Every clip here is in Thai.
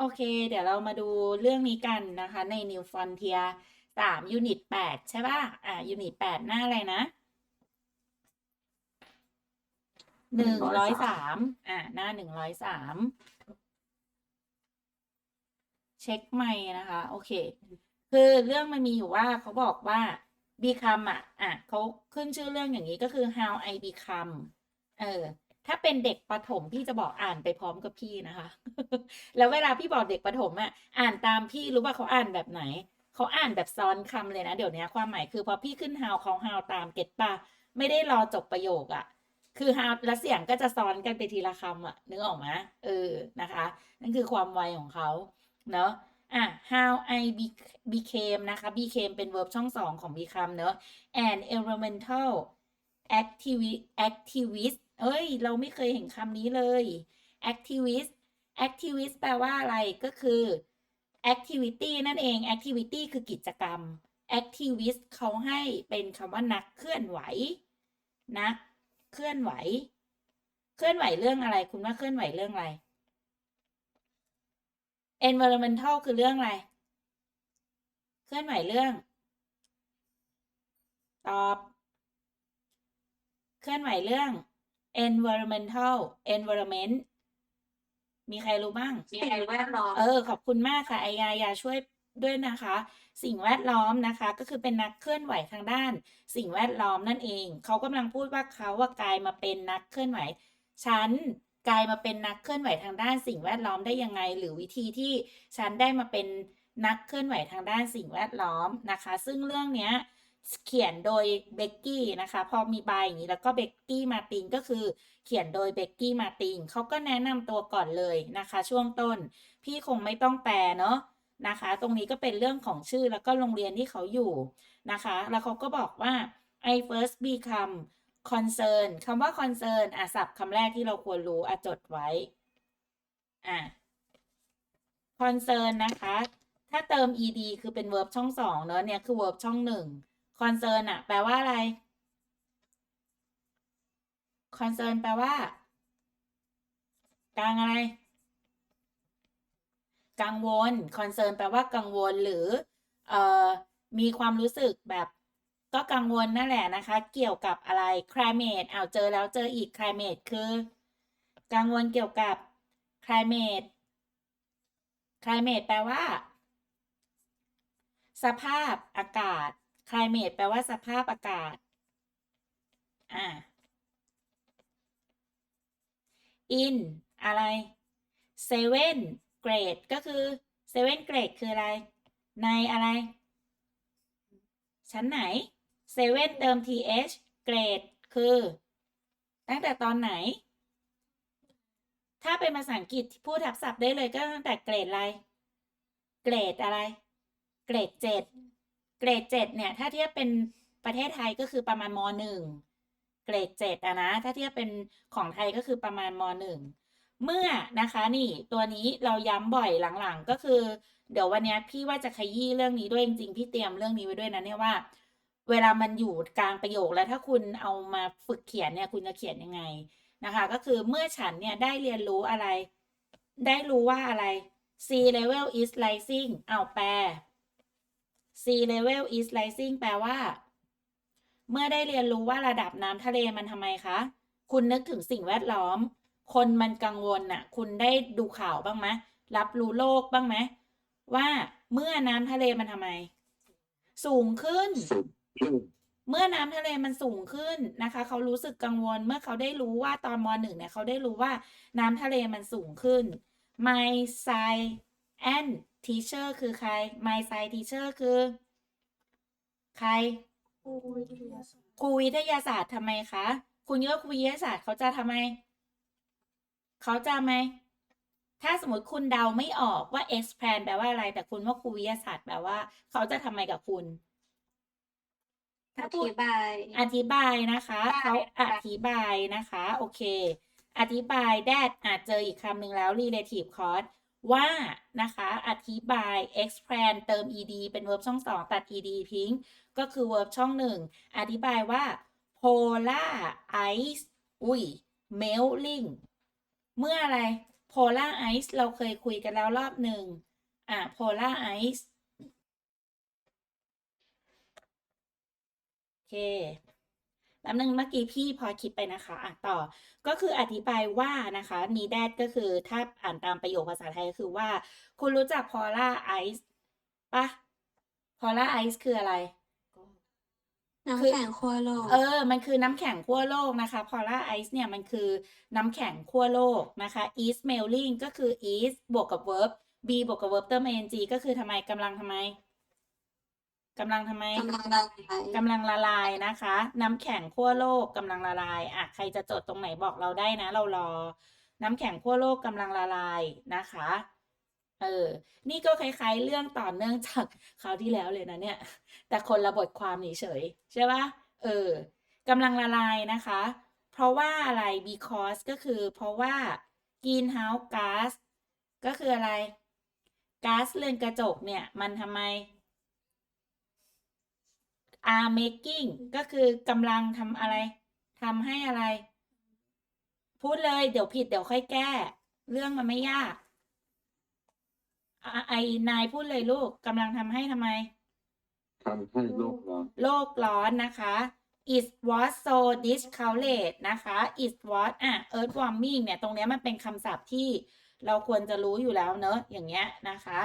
โอเค เดี๋ยวเรามาดูเรื่องนี้กันนะคะ ใน New Frontier สามยูนิตแปดใช่ป่ะ อ่ายูนิตแปดหน้าอะไรนะหนึ่งร้อยสามอ่าหน้าหนึ่งร้อยสามเช็คไม่นะคะ โอเค คือเรื่องมันมีอยู่ว่าเขาบอกว่า become อะ อะเขาขึ้นชื่อเรื่องอย่างนี้ก็คือ how I become เออ ถ้าเป็นเด็กประถมพี่จะบอกอ่านไปพร้อมกับพี่นะคะ แล้วเวลาพี่บอกเด็กประถมอะอ่านตามพี่รู้ว่าเขาอ่านแบบไหนเขาอ่านแบบซ้อนคำเลยนะเดี๋ยวนี้ความหมายคือพอพี่ขึ้น how เขา how ตามเก็ตปะไม่ได้รอจบประโยคอะคือ how แล้วเสียงก็จะซ้อนกันไปทีละคำอะนึกออกไหมเออนะคะ นั่นคือความไวของเขาเนอะอะ how I became นะคะ became เป็น verb ช่องสองของ become เนอะ an environmental activist เอ้ย เราไม่เคยเห็นคำนี้เลย activist activist แปลว่าอะไรก็คือ activity นั่นเอง activity คือกิจกรรม activist เขาให้เป็นคำว่านักเคลื่อนไหว นักเคลื่อนไหว เคลื่อนไหวเรื่องอะไร คุณว่าเคลื่อนไหวเรื่องอะไร environmental คือเรื่องอะไร เคลื่อนไหวเรื่อง ตอบ เคลื่อนไหวเรื่อง environmental environment มีใครรู้บ้าง สิ่งแวดล้อม เออ ขอบคุณมากค่ะไอยายาช่วยด้วยนะคะ สิ่งแวดล้อมนะคะ ก็คือเป็นนักเคลื่อนไหวทางด้าน สิ่งแวดล้อมนั่นเอง เขากำลังพูดว่าเขาว่ากลายมาเป็นนักเคลื่อนไหว ฉันกลายมาเป็นนักเคลื่อนไหวทางด้านสิ่งแวดล้อมได้ยังไง หรือวิธีที่ฉันได้มาเป็นนักเคลื่อนไหวทางด้านสิ่งแวดล้อมนะคะ ซึ่งเรื่องเนี้ย เขียนโดยเบกกี้นะคะ พอมีใบอย่างนี้แล้วก็เบกกี้มาตินก็คือเขียนโดยเบกกี้มาตินเขาก็แนะนำตัวก่อนเลยนะคะ ช่วงต้น พี่คงไม่ต้องแปลเนาะนะคะ ตรงนี้ก็เป็นเรื่องของชื่อแล้วก็โรงเรียนที่เขาอยู่นะคะ แล้วเขาก็บอกว่า I first become concern คำว่า concern อะศัพท์คำแรกที่เราควรรู้อะจดไว้อะ concern นะคะ ถ้าเติม ed คือเป็น verb ช่องสองเนอะเนี่ยคือ verb ช่องหนึ่ง concern อะแปลว่าอะไร concern แปลว่ากลางอะไร กังวล concern แปลว่ากังวลหรือเอ่อมีความรู้สึกแบบก็กังวลนั่นแหละนะคะ เกี่ยวกับอะไร climate อ้าเจอแล้วเจออีก climate คือ กังวลเกี่ยวกับ climate climate แปลว่า สภาพอากาศ climate แปลว่าสภาพอากาศ อ่า in อะไร seven grade ก็คือ seven grade คืออะไร ในอะไร ชั้นไหน seven เติม th grade คือ ตั้งแต่ตอนไหน ถ้าเป็นภาษาอังกฤษพูดทับศัพท์ได้เลยก็ตั้งแต่เกรดอะไร เกรดอะไร เกรดเจ็ด เกรดเจ็ดเนี่ยถ้าเทียบเป็นประเทศไทยก็คือประมาณมหนึ่งเกรดเจ็ดอะนะถ้าเทียบเป็นของไทยก็คือประมาณมหนึ่งเมื่อนะคะนี่ตัวนี้เราย้ำบ่อยหลังๆ ก็คือ เดี๋ยววันเนี้ยพี่ว่าจะขยี้เรื่องนี้ด้วยจริงๆพี่เตรียมเรื่องนี้ไว้ด้วยนะเนี่ยว่า เวลามันอยู่กลางประโยคแล้วถ้าคุณเอามาฝึกเขียนเนี่ยคุณจะเขียนยังไงนะคะ ก็คือเมื่อฉันเนี่ยได้เรียนรู้อะไร ได้รู้ว่าอะไร sea level is rising เอาแปล sea level is rising แปลว่า เมื่อได้เรียนรู้ว่าระดับน้ำทะเลมันทำไมคะ คุณนึกถึงสิ่งแวดล้อม คนมันกังวลน่ะ คุณได้ดูข่าวบ้างไหมรับรู้โลกบ้างไหมว่าเมื่อน้ำทะเลมันทำไม สูงขึ้น เมื่อน้ำทะเลมันสูงขึ้นนะคะ เขารู้สึกกังวล เมื่อเขาได้รู้ว่าตอนมหนึ่งเนี่ยเขาได้รู้ว่าน้ำทะเลมันสูงขึ้น my science teacher คือใคร my science teacher คือ ใครครูวิทยาศาสตร์ทำไมคะ คุณคิดว่าครูวิทยาศาสตร์เขาจะทำไม เขาจะไหม ถ้าสมมติคุณเดาไม่ออกว่า expand แปลว่าอะไร แต่คุณว่าครูวิทยาศาสตร์แปลว่า เขาจะทำไมกับคุณอธิบาย อธิบายนะคะ ได้เขาอค่ะ ธิบายนะคะ โอเค อธิบาย that อาจเจออีกคำหนึ่งแล้ว relative clause ว่านะคะอธิบาย expand เติม ed เป็น verb ช่องสองตัด ed ทิ้ง ก็คือ verb ช่องหนึ่งอธิบายว่า polar ice อุ้ย melting เมื่ออะไร polar ice เราเคยคุยกันแล้วรอบหนึ่งอะ polar ice โอเค แล้วนึงเมื่อกี้พี่พอคิดไปนะคะอะต่อก็คืออธิบายว่านะคะ needed ก็คือถ้าอ่านตามประโยคภาษาไทยก็คือว่า คุณรู้จัก polar ice ปะ polar ice คืออะไรน้ำคือแข็งขั้วโลก เออ มันคือน้ำแข็งขั้วโลกนะคะ polar ice เนี่ยมันคือน้ำแข็งขั้วโลกนะคะ is melting ก็คือ is บวกกับ verb be บวกกับ verb เติม ing ก็คือทำไมกำลังทำไม กำลังทำไมกำลังละลายกำลังละลายนะคะ น้ำแข็งขั้วโลกกำลังละลายอะใครจะจดตรงไหนบอกเราได้นะ เรารอ น้ำแข็งขั้วโลกกำลังละลายนะคะ เออ นี่ก็คล้ายๆ เรื่องต่อเนื่องจากคราวที่แล้วเลยนะเนี่ย แต่คนละบทความเฉยๆใช่ปะเออกำลังละลายนะคะ เพราะว่าอะไร because ก็คือ เพราะว่า greenhouse gas ก็คืออะไรก๊าซเรือนกระจกเนี่ย มันทำไม are making ก็คือกำลังทำอะไรทำให้อะไร พูดเลยเดี๋ยวผิดเดี๋ยวค่อยแก้ เรื่องมันไม่ยากอะไอ้นายพูดเลยลูกกำลังทำให้ทำไมทำให้โลกร้อนโลกร้อนนะคะ it was so discouraged นะคะ it was อะ earth warming เนี่ย ตรงเนี้ยมันเป็นคำศัพท์ที่เราควรจะรู้อยู่แล้วเนอะ อย่างเงี้ยนะคะ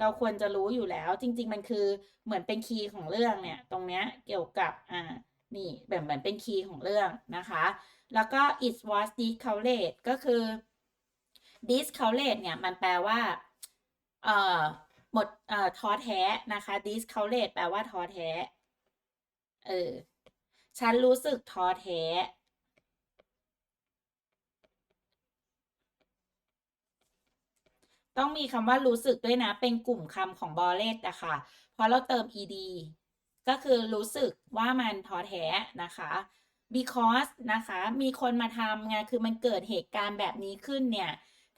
เราควรจะรู้อยู่แล้ว จริง ๆ มันคือเหมือนเป็นคีย์ของเรื่องเนี่ย ตรงเนี้ยเกี่ยวกับอ่านี่แบบเหมือนเป็นคีย์ของเรื่องนะคะ แล้วก็ it was discouraged ก็คือ discouraged เนี่ย มันแปลว่าเอ่อหมดเอ่อท้อแท้นะคะ discouraged แปลว่าท้อแท้เออฉันรู้สึกท้อแท้ ต้องมีคำว่ารู้สึกด้วยนะ เป็นกลุ่มคำของบอเลตอะค่ะเพราะเราเติม ed ก็คือรู้สึกว่ามันท้อแท้นะคะ because นะคะ มีคนมาทำไงคือมันเกิดเหตุการณ์แบบนี้ขึ้นเนี่ย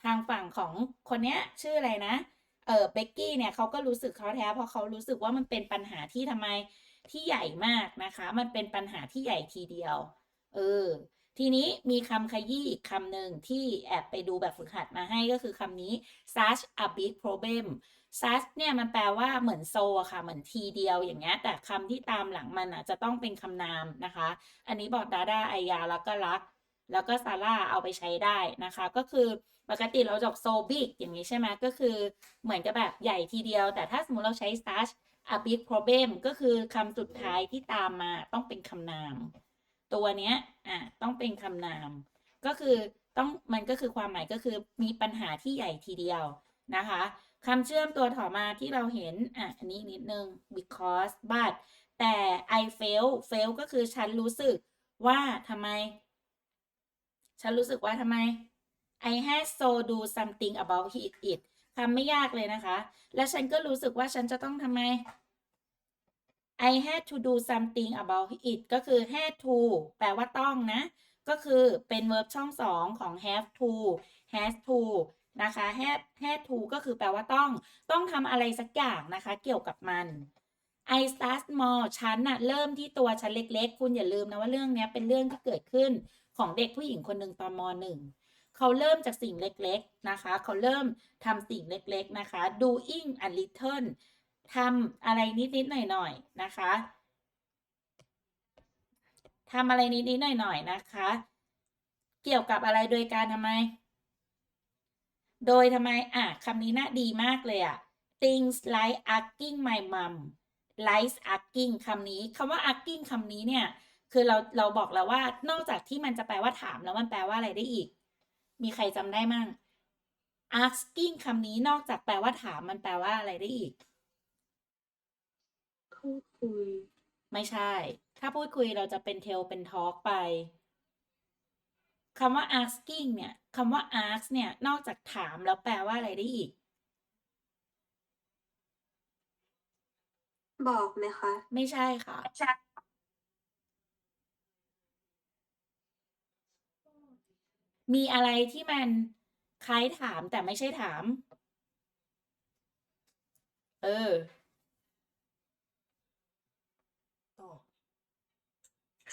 ทางฝั่งของคนเนี้ยชื่ออะไรนะ เออเบกกี้เนี่ยเขาก็รู้สึกท้อแท้ เพราะเขารู้สึกว่ามันเป็นปัญหาที่ทำไมที่ใหญ่มากนะคะ มันเป็นปัญหาที่ใหญ่ทีเดียว เออ ทีนี้มีคำขยี้อีกคำหนึ่งที่แอบไปดูแบบฝึกหัดมาให้ก็คือคำนี้ such a big problem such เนี่ยมันแปลว่าเหมือนโซอะค่ะ เหมือนทีเดียวอย่างเงี้ย แต่คำที่ตามหลังมันอะจะต้องเป็นคำนามนะคะ อันนี้บอกดาดาไอยาแล้วก็รัก แล้วก็ซาร่าเอาไปใช้ได้นะคะ ก็คือปกติเราจบอก so big อย่างนี้ใช่ไหมก็คือเหมือนกับแบบใหญ่ทีเดียว แต่ถ้าสมมติเราใช้ such a big problem ก็คือคำสุดท้ายที่ตามมาต้องเป็นคำนาม ตัวเนี้ยอะต้องเป็นคำนาม ก็คือต้องมันก็คือความหมายก็คือมีปัญหาที่ใหญ่ทีเดียวนะคะคำเชื่อมตัวต่อมาที่เราเห็นอะอันนี้นิดนึง because but แต่ I fail fail ก็คือฉันรู้สึกว่าทำไม ฉันรู้สึกว่าทำไม I had so do something about it it คำไม่ยากเลยนะคะ และฉันก็รู้สึกว่าฉันจะต้องทำไม I had to do something about it ก็คือ had to แปลว่าต้องนะ ก็คือเป็น verb ช่องสองของ have to has to นะคะ had had to ก็คือแปลว่าต้อง ต้องทำอะไรสักอย่างนะคะ เกี่ยวกับมัน I start small ฉันน่ะเริ่มที่ตัวฉันเล็กๆ คุณอย่าลืมนะว่าเรื่องนี้เป็นเรื่องที่เกิดขึ้นของเด็กผู้หญิงคนหนึ่งตอนมหนึ่งเขาเริ่มจากสิ่งเล็กๆนะคะ เขาเริ่มทำสิ่งเล็กๆนะคะ doing a little ทำอะไรนิดๆหน่อยๆนะคะทำอะไรนิดๆหน่อยๆนะคะ เกี่ยวกับอะไรโดยการทำไม โดยทำไมอะคำนี้น่าดีมากเลยอะ things like asking my mom like asking คำนี้คำว่า asking คำนี้เนี่ย คือเราเราบอกแล้วว่านอกจากที่มันจะแปลว่าถามแล้วมันแปลว่าอะไรได้อีก มีใครจำได้มั่ง asking คำนี้นอกจากแปลว่าถามมันแปลว่าอะไรได้อีก พูดคุย ไม่ใช่ ถ้าพูดคุยเราจะเป็น tell เป็น talk ไปคำว่า asking เนี่ยคำว่า ask เนี่ย นอกจากถามแล้วแปลว่าอะไรได้อีก บอกไหมคะไม่ใช่ค่ะมีอะไรที่มันคล้ายถามแต่ไม่ใช่ถาม เออ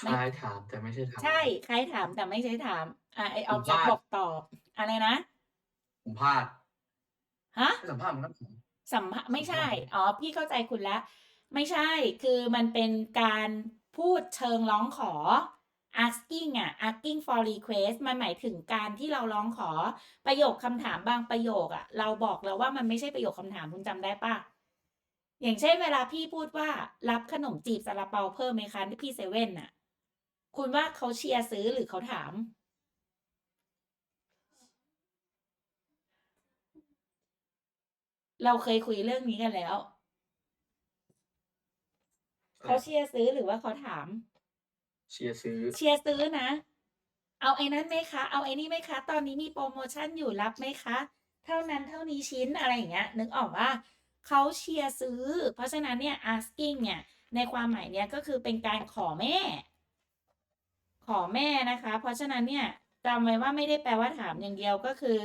คล้ายถามแต่ไม่ใช่ถาม ใช่คล้ายถามแต่ไม่ใช่ถาม อะไอออผมกัสพลาดบอกตอบ อะไรนะผมพลาดฮะไม่สัมภาษณ์มันก็ผมสัมภาไม่ใช่สัมภาษณ์อ๋อ พี่เข้าใจคุณแล้ว ไม่ใช่ คือมันเป็นการพูดเชิงร้องขอ asking อะ asking for request มันหมายถึงการที่เราร้องขอประโยคคำถามบางประโยคอะ เราบอกแล้วว่ามันไม่ใช่ประโยคคำถามคุณจำได้ปะอย่างเช่นเวลาพี่พูดว่ารับขนมจีบซาลาเปาเพิ่มไหมคะที่พี่เซเว่นน่ะ คุณว่าเขาเชียร์ซื้อหรือเขาถาม เราเคยคุยเรื่องนี้กันแล้ว เขาเชียร์ซื้อหรือว่าเขาถาม เชียร์ซื้อ เชียร์ซื้อนะ เอาไอ้นั้นไหมคะ เอาไอ้นี่ไหมคะ ตอนนี้มีโปรโมชั่นอยู่รับไหมคะ เท่านั้นเท่านี้ชิ้นอะไรอย่างเงี้ย นึกออกว่าเขาเชียร์ซื้อ เพราะฉะนั้นเนี่ย asking เนี่ย ในความหมายเนี้ยก็คือเป็นการขอแม่ ขอแม่นะคะ เพราะฉะนั้นเนี่ยจำไว้ว่าไม่ได้แปลว่าถามอย่างเดียวก็คือ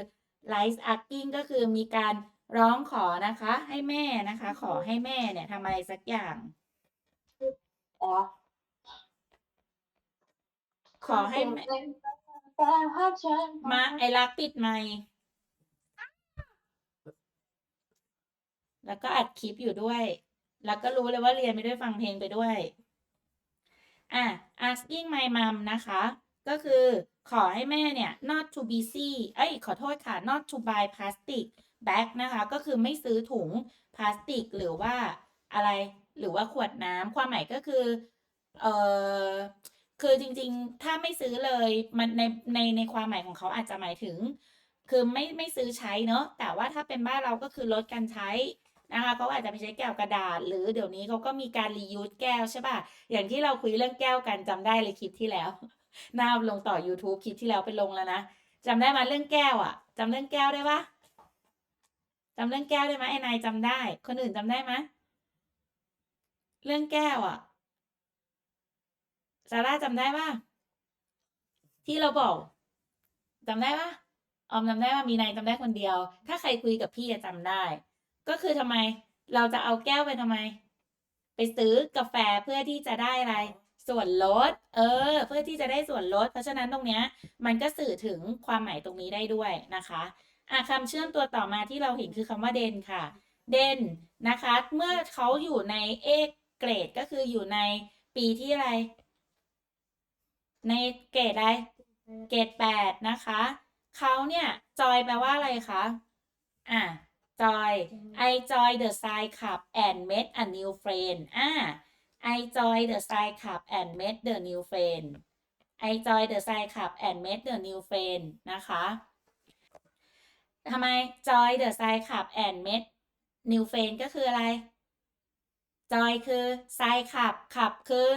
like asking ก็คือมีการร้องขอนะคะ ให้แม่นะคะ ขอให้แม่เนี่ยทำอะไรสักอย่างอ๋อขอให้แม่มาไอรักปิดไมค์แล้วก็อัดคลิปอยู่ด้วย แล้วก็รู้เลยว่าเรียนไปด้วยฟังเพลงไปด้วย อะ asking my mom นะคะ ก็คือขอให้แม่เนี่ย not to busy เอ้ย ขอโทษค่ะ not to buy plastic bag นะคะ ก็คือไม่ซื้อถุงพลาสติก หรือว่าอะไร หรือว่าขวดน้ำ ความหมายก็คือ เออคือจริงๆ ถ้าไม่ซื้อเลย มันในในในความหมายของเขาอาจจะหมายถึง คือไม่ไม่ซื้อใช้เนอะแต่ว่าถ้าเป็นบ้านเราก็คือลดการใช้ นะคะเขาอาจจะไปใช้แก้วกระดาษ หรือเดี๋ยวนี้เขาก็มีการรียูสแก้วใช่ป่ะอย่างที่เราคุยเรื่องแก้วกันจำได้เลยคลิปที่แล้วน่าลงต่อ YouTube คลิปที่แล้วไปลงแล้วนะจำได้มาเรื่องแก้วอะจำเรื่องแก้วได้ปะจำเรื่องแก้วได้ไหมไอ้นายจำได้ คนอื่นจำได้ไหมเรื่องแก้วอะซาร่าจำได้ปะที่เราบอกจำได้ปะออมจำได้ว่ามีนายจำได้คนเดียว ถ้าใครคุยกับพี่จะจำได้ ก็คือทำไม เราจะเอาแก้วไปทำไม ไปซื้อกาแฟเพื่อที่จะได้อะไร ส่วนลด เออ เพื่อที่จะได้ส่วนลด เพราะฉะนั้นตรงเนี้ย มันก็สื่อถึงความหมายตรงนี้ได้ด้วยนะคะอะคำเชื่อมตัวต่อมาที่เราเห็นคือคำว่าเดนค่ะ เดนนะคะ เมื่อเขาอยู่ในเอกเกรดก็คืออยู่ในปีที่อะไร ในเกรดอะไร เกรดแปดนะคะ เขาเนี่ยจอยแปลว่าอะไรคะ อะ จอย I joy the Psy Club and met a new friend อะ I joy the Psy Club and met the new friend I joy the Psy Club and met the new friend นะคะทำไม joy the Psy Club and met new friend ก็คืออะไร joy คือ Psy Club ขับคือ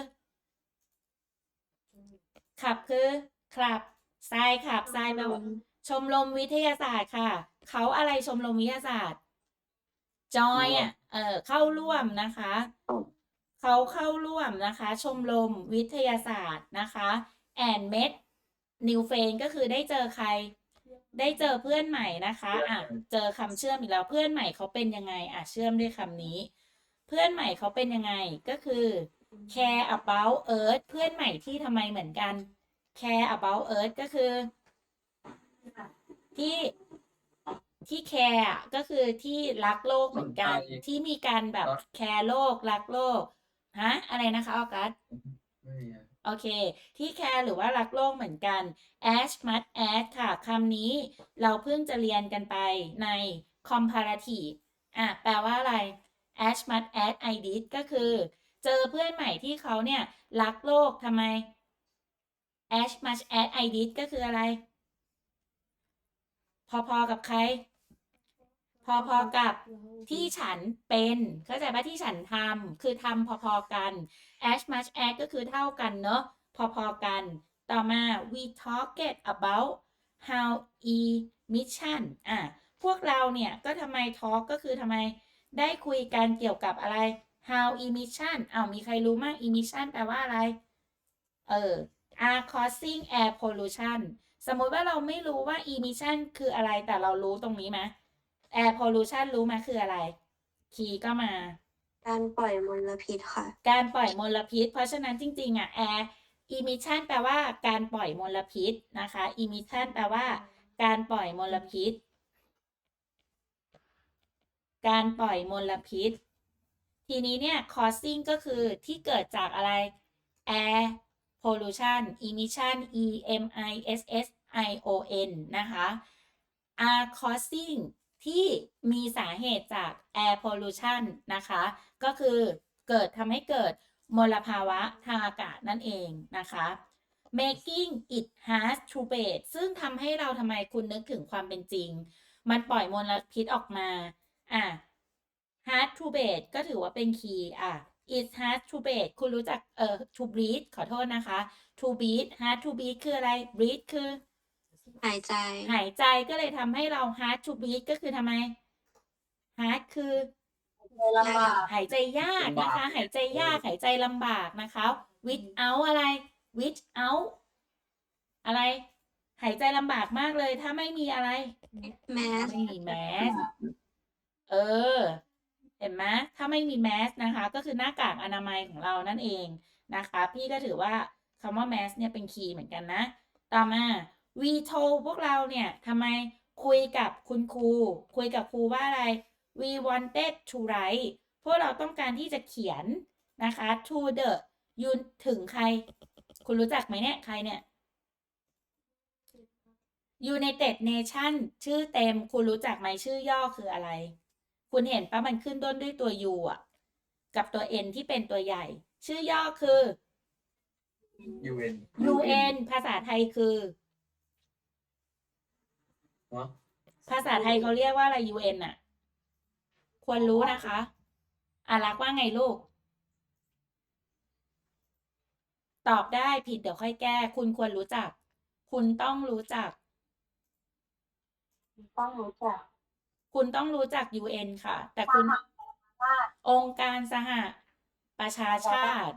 ขับคือคลับทรายขับทรายแปลว่าชมรมวิทยาศาสตร์ค่ะ เขาอะไรชมรมวิทยาศาสตร์ จอยอะเออเข้าร่วมนะคะ เขาเข้าร่วมนะคะ ชมรมวิทยาศาสตร์นะคะ and met new friend ก็คือได้เจอใคร ได้เจอเพื่อนใหม่นะคะอะเจอคำเชื่อมอีกแล้วเพื่อนใหม่เขาเป็นยังไงอะเชื่อมด้วยคำนี้ เพื่อนใหม่เขาเป็นยังไงก็คือ care about earth เพื่อนใหม่ที่ทำไมเหมือนกัน care about earth ก็คือ ที่ ที่แคร์อะก็คือที่รักโลกเหมือนกัน สนใจ ที่มีการแบบครับแคร์โลกรักโลกฮะอะไรนะคะออกัส ไม่มีอะโอเค ที่แคร์หรือว่ารักโลกเหมือนกัน as much as ค่ะ คำนี้เราเพิ่งจะเรียนกันไปใน comparative อะ แปลว่าอะไร as much as I did ก็คือ เจอเพื่อนใหม่ที่เขาเนี่ย รักโลกทำไม as much as I did ก็คืออะไร พอๆกับใคร พอๆกับที่ฉันเป็น เข้าใจปะที่ฉันทำคือทำพอๆกัน as much as ก็คือเท่ากันเนอะพอๆกัน ต่อมา we talked about how emission อะพวกเราเนี่ยก็ทำไม talk ก็คือทำไมได้คุยกันเกี่ยวกับอะไร how emission อ้าวมีใครรู้มั้ง emission แปลว่าอะไร เออ are causing air pollution สมมุติว่าเราไม่รู้ว่า emission คืออะไรแต่เรารู้ตรงนี้ไหม air pollution รู้ไหมคืออะไร คีย์ก็มา การปล่อยมลพิษค่ะ การปล่อยมลพิษ เพราะฉะนั้นจริงๆ อะ air emission แปลว่าการปล่อยมลพิษนะคะ emission แปลว่า การปล่อยมลพิษ การปล่อยมลพิษ ทีนี้เนี่ย causing ก็คือที่เกิดจากอะไร air pollution emission e m i s s i o n นะคะ are causing ที่มีสาเหตุจาก air pollution นะคะ ก็คือเกิดทำให้เกิดมลภาวะทางอากาศนั่นเองนะคะ making it has to base ซึ่งทำให้เราทำไมคุณนึกถึงความเป็นจริง มันปล่อยมลพิษออกมา อะ hard to base ก็ถือว่าเป็นคีย์อะ it has to base คุณรู้จักเอ่อ to breathe ขอโทษนะคะ to breathe hard to breathe คืออะไร breathe คือ หายใจ หายใจก็เลยทำให้เรา hard to breathe ก็คือทำไม hard คือเลยลำบาก หายใจยากนะคะ หายใจยาก หายใจลำบากนะคะ without อะไร without อะไร หายใจลำบากมากเลย ถ้าไม่มีอะไร แมสไม่มีแมส เออ เห็นไหมถ้าไม่มีแมสนะคะ ก็คือหน้ากากอนามัยของเรานั่นเองนะคะ พี่ก็ถือว่าคำว่าแมสเนี่ยเป็นคีย์เหมือนกันนะ ต่อมา we told พวกเราเนี่ยทำไมคุยกับคุณครู คุยกับครูว่าอะไร we wanted to write พวกเราต้องการที่จะเขียนนะคะ to the ยูนถึงใคร คุณรู้จักไหมเนี่ย ใครเนี่ย United Nation ชื่อเต็ม คุณรู้จักไหมชื่อย่อคืออะไร คุณเห็นปะมันขึ้นต้นด้วยตัว U อะ กับตัว N ที่เป็นตัวใหญ่ ชื่อย่อคือ UN UN ภาษาไทยคือวะ ภาษาไทยเขาเรียกว่าอะไร UN อะ ควรรู้นะคะอารักว่าไงลูก ตอบได้ผิดเดี๋ยวค่อยแก้ คุณควรรู้จัก คุณต้องรู้จัก ต้องรู้จัก คุณต้องรู้จัก UN ค่ะ แต่คุณองค์การสหประชาชาติ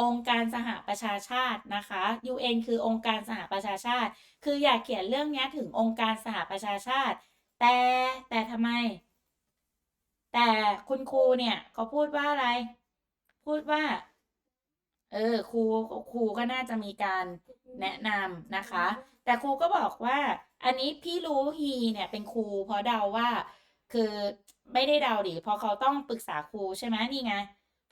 องค์การสหประชาชาตินะคะ UN คือองค์การสหประชาชาติ คืออยากเขียนเรื่องนี้ถึงองค์การสหประชาชาติ แต่แต่ทำไม แต่คุณครูเนี่ยเขาพูดว่าอะไร พูดว่า เออครูครูก็น่าจะมีการแนะนำนะคะ แต่ครูก็บอกว่า อันนี้พี่รู้ฮีเนี่ยเป็นครูเพราะเดาว่า คือไม่ได้เดาดิเพราะเขาต้องปรึกษาครูใช่ไหมนี่ไง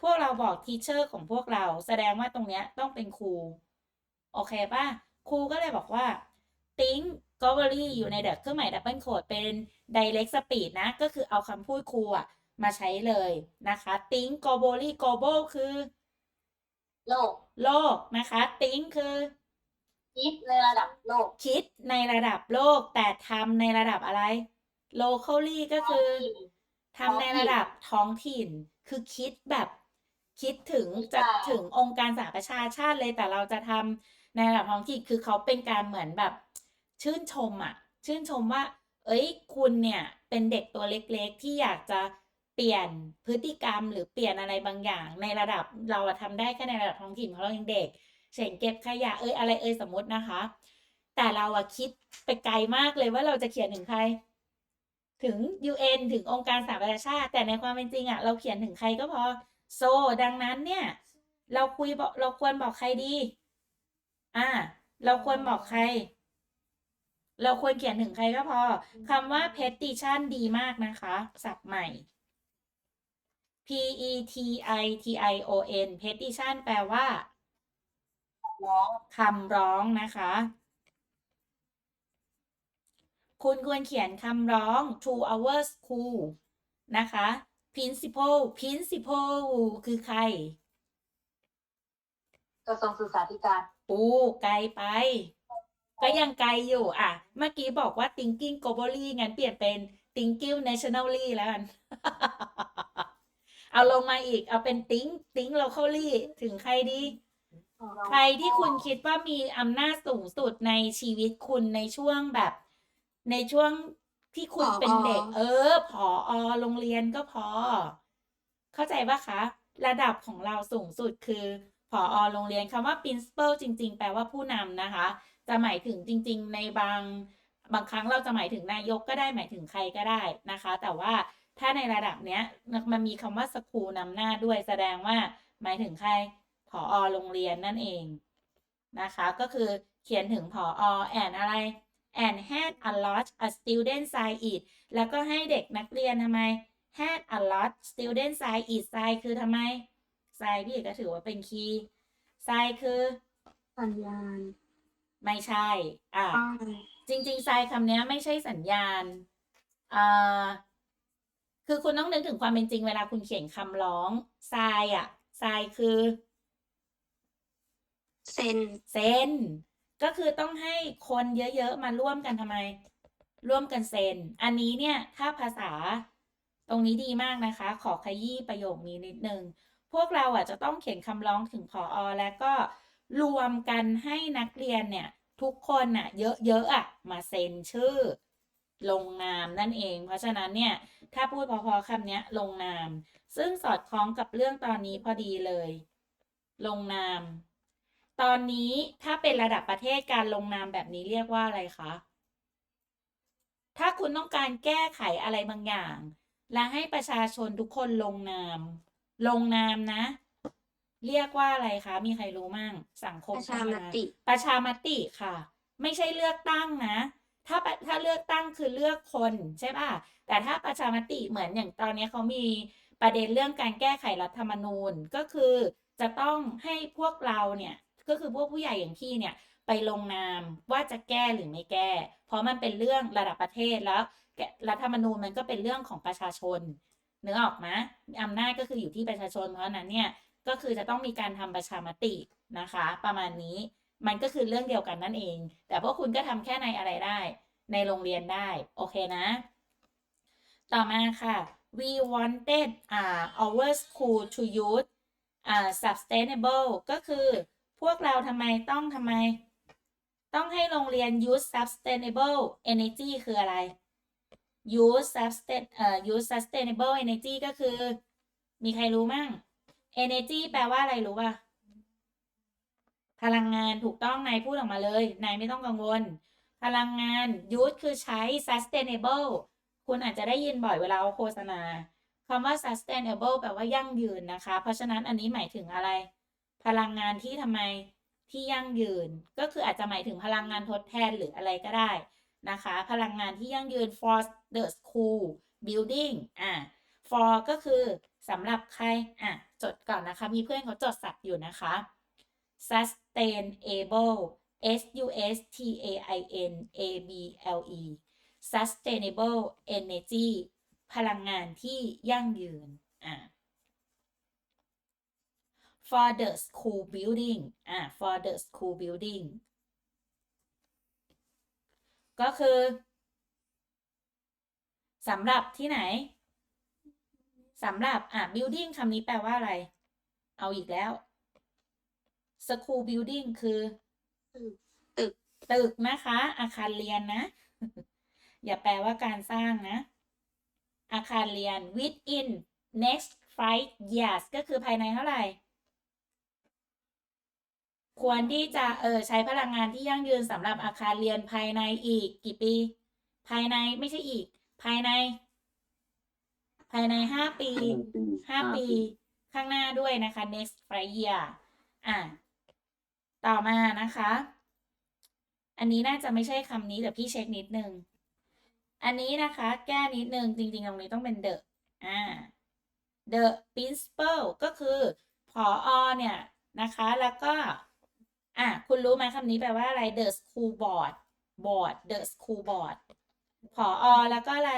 พวกเราบอกทีเชอร์ของพวกเราแสดงว่าตรงเนี้ยต้องเป็นครู โอเคป่ะ ครูก็เลยบอกว่า think g o v e r y อยู่ในเดเครื่องหมายดับเบิลโคดเป็น direct speed นะ ก็คือเอาคำพูดครูอะมาใช้เลยนะคะ think globally global คือ โลก โลกนะคะ think คือ คิดในระดับโลก คิดในระดับโลก แต่ทำในระดับอะไร locally ก็คือทำในระดับท้องถิ่น คือคิดแบบ คิดถึงจะค่ะถึงองค์การสหประชาชาติเลยแต่เราจะทำในระดับท้องถิ่นคือเขาเป็นการเหมือนแบบชื่นชมอะชื่นชมว่า เอ้ย คุณเนี่ยเป็นเด็กตัวเล็กๆ ที่อยากจะเปลี่ยนพฤติกรรมหรือเปลี่ยนอะไรบางอย่าง ในระดับเราอะทำได้แค่ในระดับท้องถิ่นเพราะเรายังเด็กเช่นเก็บขยะเอ้ยอะไรเอ้ยสมมตินะคะ แต่เราอะคิดไปไกลมากเลยว่าเราจะเขียนถึงใคร ถึง UN ถึงองค์การสหประชาชาติ แต่ในความเป็นจริงอะเราเขียนถึงใครก็พอ โซดังนั้นเนี่ย เราคุยบอกเราควรบอกใครดี อ่า เราควรบอกใคร เราควรเขียนถึงใครก็พอคำว่า petition ดีมากนะคะ ศัพท์ใหม่ P E T I T I O N petition แปลว่าร้องคำร้องนะคะ คุณควรเขียนคำร้อง to our school นะคะ principal principal คือใคร กระทรวงศึกษาธิการ ปูไกลไป ก็ยังไกลอยู่ อะ เมื่อกี้บอกว่า thinking globally งั้นเปลี่ยนเป็น thinking nationally แล้วกัน เอาลงมาอีก เอาเป็น think think locally ถึงใครดี ใครที่คุณคิดว่ามีอำนาจสูงสุดในชีวิตคุณในช่วงแบบ ในช่วง ที่คุณผอเป็นเด็ก เออผออโรงเรียนก็พอ เข้าใจปะคะ ระดับของเราสูงสุดคือผอโรงเรียนคำว่า principal จริง ๆ แปลว่าผู้นำนะคะ จะหมายถึงจริง ๆ ในบางบางครั้งเราจะหมายถึงนายกก็ได้หมายถึงใครก็ได้นะคะ แต่ว่าถ้าในระดับเนี้ยมันมีคำว่าสคูลนำหน้าด้วยแสดงว่า หมายถึงใครผอโรงเรียนนั่นเองนะคะ ก็คือเขียนถึงผอ and อะไร and had a lot a student sign it แล้วก็ให้เด็กนักเรียนทำไม had a lot student sign it sign คือทำไม sign พี่เอกก็ถือว่าเป็นคีย์ sign คือสัญญาณ ไม่ใช่ อะป้ายจริงๆทรายคำเนี้ยไม่ใช่สัญญาณเอ่อคือคุณต้องนึกถึงความเป็นจริงเวลาคุณเขียนคำร้องทรายอะทรายคือเซ็นเซ็น ก็คือต้องให้คนเยอะๆมาร่วมกันทำไม ร่วมกันเซ็น อันนี้เนี่ยถ้าภาษาตรงนี้ดีมากนะคะ ขอขยี้ประโยคนี้นิดนึง พวกเราอะจะต้องเขียนคำร้องถึงผออแล้วก็รวมกันให้นักเรียนเนี่ย ทุกคนน่ะ เยอะๆอะมาเซ็นชื่อ ลงนามนั่นเอง เพราะฉะนั้นเนี่ย ถ้าพูดพอๆคำเนี้ยลงนาม ซึ่งสอดคล้องกับเรื่องตอนนี้พอดีเลย ลงนาม ตอนนี้ถ้าเป็นระดับประเทศการลงนามแบบนี้เรียกว่าอะไรคะ ถ้าคุณต้องการแก้ไขอะไรบางอย่าง และให้ประชาชนทุกคนลงนาม ลงนามนะ เรียกว่าอะไรคะ มีใครรู้มั่ง สังคปมระชาเข้มมาติ ประชามติค่ะ ไม่ใช่เลือกตั้งนะ ถ้าประถ้าเลือกตั้งคือเลือกคนใช่ป่ะ แต่ถ้าประชามติเหมือนอย่างตอนนี้เขามีประเด็นเรื่องการแก้ไขรัฐธรรมนูญก็คือจะต้องให้พวกเราเนี่ย ก็คือพวกผู้ใหญ่อย่างพี่เนี่ยไปลงนามว่าจะแก้หรือไม่แก้ เพราะมันเป็นเรื่องระดับประเทศแล้วรัฐธรรมนูญมันก็เป็นเรื่องของประชาชนเนึกอออกไหมอำนาจก็คืออยู่ที่ประชาชน เพราะนั้นเนี่ยก็คือจะต้องมีการทำประชามตินะคะ ประมาณนี้มันก็คือเรื่องเดียวกันนั่นเอง แต่พวกคุณก็ทำแค่ในอะไรได้ ในโรงเรียนได้ โอเคนะ ต่อมาค่ะ we wanted uh, our school to use uh, sustainable ก็คือ พวกเราทำไมต้องทำไม ต้องให้โรงเรียน use sustainable energy คืออะไร use sustain เอ่อ use sustainable energy ก็คือ มีใครรู้มั่ง energy แปลว่าอะไรรู้ป่ะ พลังงานถูกต้องนายพูดออกมาเลย นายไม่ต้องกังวล พลังงาน use คือใช้ sustainable คุณอาจจะได้ยินบ่อยเวลาโฆษณาคำว่า sustainable แปลว่ายั่งยืนนะคะ เพราะฉะนั้นอันนี้หมายถึงอะไร พลังงานที่ทำไมที่ยั่งยืน ก็คืออาจจะหมายถึงพลังงานทดแทนหรืออะไรก็ได้นะคะ พลังงานที่ยั่งยืน for the school building อะ for ก็คือสำหรับใคร อะ จดก่อนนะคะ มีเพื่อนเขาจดสับอยู่นะคะ sustainable S U S T A I N A B L E sustainable energy พลังงานที่ยั่งยืน อะ for the school building อะ for the school building ก็คือสำหรับที่ไหนสำหรับอะ building คำนี้แปลว่าอะไร เอาอีกแล้ว school building คือ ตึก ตึกนะคะ อาคารเรียนนะ อย่าแปลว่าการสร้างนะ อาคารเรียน within next five years ก็คือภายในเท่าไหร่ ควรที่จะเออใช้พลังงานที่ยั่งยืนสำหรับอาคารเรียนภายในอีกกี่ปี ภายในไม่ใช่อีก ภายใน ภายในห้าปีห้าปี ข้างหน้าด้วยนะคะ next five year อะต่อมานะคะ อันนี้น่าจะไม่ใช่คำนี้แต่พี่เช็คนิดนึง อันนี้นะคะ แก้นิดนึง จริงๆตรงนี้ต้องเป็น the อ่า the principal ก็คือผออเนี่ยนะคะ แล้วก็ อะคุณรู้ไหมคำนี้แปลว่าอะไร the school board board the school board ผออแล้วก็อะไร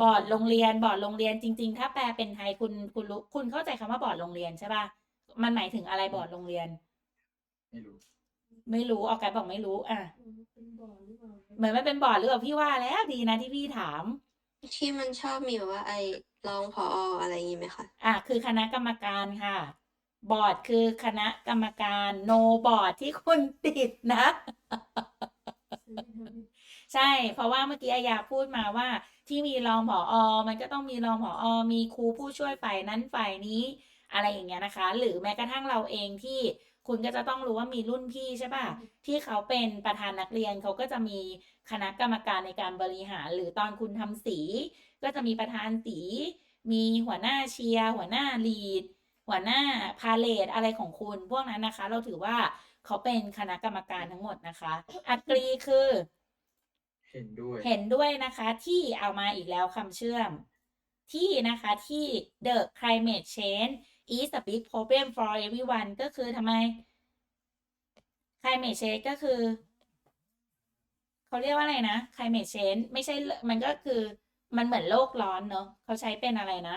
บอร์ดโรงเรียนบอร์ดโรงเรียนจริง ๆ ถ้าแปลเป็นไทยคุณคุณรู้คุณเข้าใจคำว่าบอร์ดโรงเรียนใช่ป่ะมันหมายถึงอะไรบอร์ดโรงเรียน ไม่รู้ ไม่รู้ออกไกบอกไม่รู้ อะเหมือนมันเป็นบอร์ดหรือเปล่าพี่ว่าแล้วดีนะที่พี่ถาม ที่มันชอบมีแบบว่าไอ้รองผออะไรอย่างงี้ไหมคะอะคือคณะกรรมการค่ะ บอร์ดคือคณะกรรมการโนบอร์ดที่คุณติดนะ ใช่ เพราะว่าเมื่อกี้อายาพูดมาว่า ที่มีรองผอมันก็ต้องมีรองผอมีครูผู้ช่วยฝ่ายนั้นฝ่ายนี้อะไรอย่างเงี้ยนะคะ หรือแม้กระทั่งเราเองที่คุณก็จะต้องรู้ว่ามีรุ่นพี่ใช่ป่ะ ที่เขาเป็นประธานนักเรียนเขาก็จะมีคณะกรรมการในการบริหาร หรือตอนคุณทำสี ก็จะมีประธานสี มีหัวหน้าเชียร์หัวหน้าลีด หัวหน้าพาเลทอะไรของคุณพวกนั้นนะคะ เราถือว่าเขาเป็นคณะกรรมการทั้งหมดนะคะอักรีคือ เห็นด้วย เห็นด้วยนะคะที่เอามาอีกแล้วคำเชื่อม ที่นะคะที่ the climate change is a big problem for everyone ก็คือทำไม climate change ก็คือ เขาเรียกว่าอะไรนะ climate change ไม่ใช่มันก็คือมันเหมือนโลกร้อนเนอะเขาใช้เป็นอะไรนะ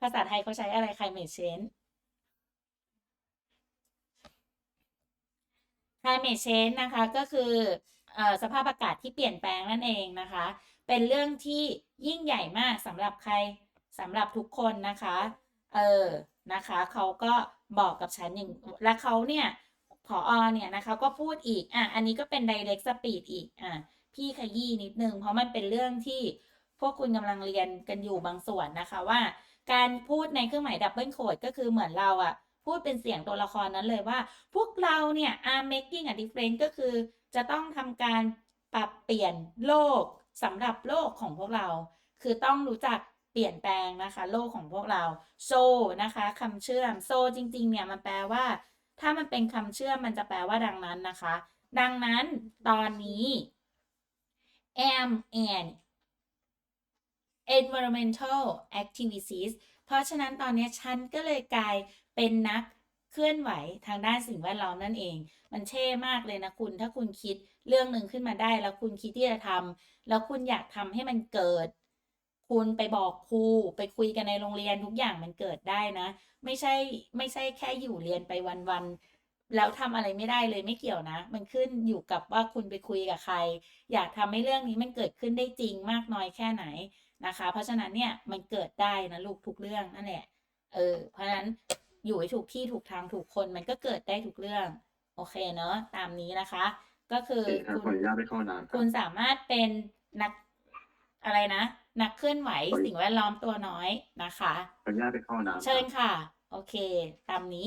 ภาษาไทยเขาใช้อะไร climate change climate change นะคะก็คืออสภาพอากาศที่เปลี่ยนแปลงนั่นเองนะคะ เป็นเรื่องที่ยิ่งใหญ่มากสำหรับใครสำหรับทุกคนนะคะ เออนะคะเขาก็บอกกับฉันอย่างและเขาเนี่ยผอเนี่ยนะคะก็พูดอีกอะอันนี้ก็เป็น direct speech อีกอะพี่ขยี้นิดนึงเพราะมันเป็นเรื่องที่พวกคุณกำลังเรียนกันอยู่บางส่วนนะคะว่า การพูดในเครื่องหมายดับเบิลโคดก็คือเหมือนเราอะ พูดเป็นเสียงตัวละครนั้นเลยว่า พวกเราเนี่ย are making a difference ก็คือ จะต้องทำการปรับเปลี่ยนโลกสำหรับโลกของพวกเรา คือต้องรู้จักเปลี่ยนแปลงนะคะ โลกของพวกเรา so นะคะคำเชื่อม so จริงๆ เนี่ยมันแปลว่า ถ้ามันเป็นคำเชื่อมมันจะแปลว่าดังนั้นนะคะ ดังนั้นตอนนี้ am and environmental activities เพราะฉะนั้นตอนนี้ฉันก็เลยกลายเป็นนักเคลื่อนไหวทางด้านสิ่งแวดล้อมนั่นเอง มันเท่มากเลยนะคุณ ถ้าคุณคิดเรื่องหนึ่งขึ้นมาได้ แล้วคุณคิดที่จะทำแล้วคุณอยากทำให้มันเกิด คุณไปบอกครูไปคุยกันในโรงเรียนทุกอย่างมันเกิดได้นะ ไม่ใช่ไม่ใช่แค่อยู่เรียนไปวันๆแล้วทำอะไรไม่ได้เลยไม่เกี่ยวนะ มันขึ้นอยู่กับว่าคุณไปคุยกับใคร อยากทำให้เรื่องนี้มันเกิดขึ้นได้จริงมากน้อยแค่ไหน นะคะ เพราะฉะนั้นเนี่ยมันเกิดได้นะลูกทุกเรื่องนั่นแหละเออเพราะฉะนั้นอยู่ให้ถูกที่ถูกทางถูกคนมันก็เกิดได้ทุกเรื่อง โอเคเนอะตามนี้นะคะ ก็คือโอเคครับขคุอณอนุญาตไปเข้าน้ำครัคุบณสามารถเป็นนักอะไรนะ นักเคลื่อนไหวขอสิ่งแวดล้อมตัวน้อยนะคะขออนุญาตไปเข้าน้ำคเชิรัญบค่ะ โอเค ตามนี้